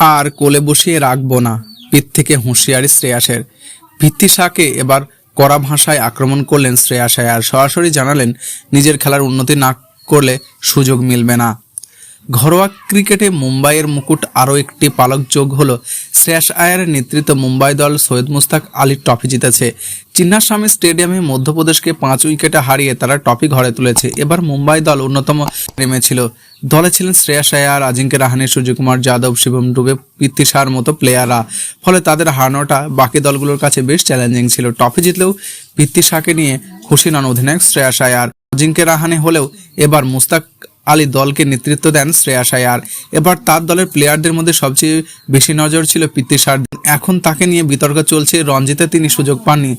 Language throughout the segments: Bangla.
আর কোলে বসিয়ে রাখব না। পিঠ থেকে হুঁশিয়ারি শ্রেয়াসের। ভিত্তি শাকে এবার কড়া ভাষায় আক্রমণ করলেন শ্রেয়াস। আর সরাসরি জানালেন, নিজের খেলার উন্নতি না করলে সুযোগ মিলবে না। ঘরোয়া ক্রিকেটে মুম্বাইয়ের মুকুট আরও একটি পালক যোগ হলো। শ্রেয়াস আয়ারের নেতৃত্ব মুম্বাই দল সৈয়দ মুস্তাক আলীর ট্রফি জিতেছে। চিন্নাস্বামী স্টেডিয়ামে মধ্যপ্রদেশকে পাঁচ উইকেটে হারিয়ে তারা ট্রফি ঘরে তুলেছে। এবার মুম্বাই দল অন্যতম নেমেছিল দলে ছিলেন শ্রেয়াস আয়ার আজিঙ্কে রাহানে, সূর্যকুমার যাদব, শিবম ডুবে পৃথ্বী মতো প্লেয়াররা। ফলে তাদের হারানোটা বাকি দলগুলোর কাছে বেশ চ্যালেঞ্জিং ছিল। ট্রফি জিতলেও পৃথ্বী নিয়ে খুশি নন অধিনায়ক শ্রেয়াস আয়ার। অজিঙ্কে রাহানে হলেও এবার মুস্তাক আলী দলকে নেতৃত্ব দেন শ্রেয়াস আয়ার এবার তার দলের প্লেয়ারদের মধ্যে সবচেয়ে বেশি নজর ছিল শাহর এখন তাকে নিয়ে বিতর্ক চলছে, রঞ্জিতে তিনি সুযোগ পাননি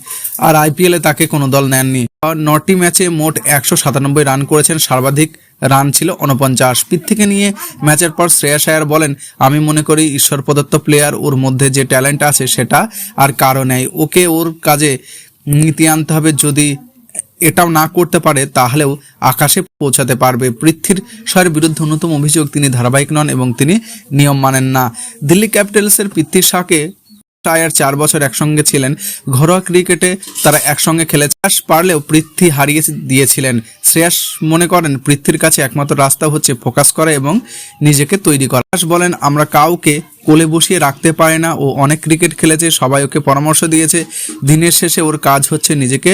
আর আইপিএলে তাকে কোনো দল নেননি। নটি ম্যাচে মোট একশো সাতানব্বই রান করেছেন, সর্বাধিক রান ছিল উনপঞ্চাশ পৃথ্বীকে নিয়ে ম্যাচের পর শ্রেয়াস আয়ার বলেন, আমি মনে করি ঈশ্বর প্রদত্ত প্লেয়ার ওর মধ্যে যে ট্যালেন্ট আছে সেটা আর কারও নেই। ওকে ওর কাজে নীতি আনতে হবে যদি এটাও না করতে পারে, তাহলেও আকাশে পৌঁছাতে পারবে। পৃথ্বীর শয়ের বিরুদ্ধে অন্যতম অভিযোগ, তিনি ধারাবাহিক নন এবং তিনি নিয়ম মানেন না। দিল্লি ক্যাপিটালসের পৃথ্বীর শাকে টায়ার চার বছর একসঙ্গে ছিলেন। ঘরোয়া ক্রিকেটে তারা একসঙ্গে খেলে চাষ পারলেও পৃথ্বী হারিয়ে দিয়েছিলেন। শ্রেয়াস মনে করেন, পৃথ্বীর কাছে একমাত্র রাস্তা হচ্ছে ফোকাস করা এবং নিজেকে তৈরি করা। শ্রেয়াস বলেন, আমরা কাউকে কোলে বসিয়ে রাখতে পারি না ও অনেক ক্রিকেট খেলেছে, সবাই ওকে পরামর্শ দিয়েছে। দিনের শেষে ওর কাজ হচ্ছে নিজেকে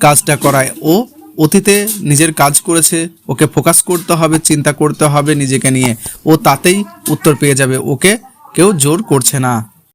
কাজটা করায়। ও অতীতে নিজের কাজ করেছে, ওকে ফোকাস করতে হবে, চিন্তা করতে হবে নিজেকে নিয়ে। ও তাতেই উত্তর পেয়ে যাবে, ওকে কেউ জোর করছে না।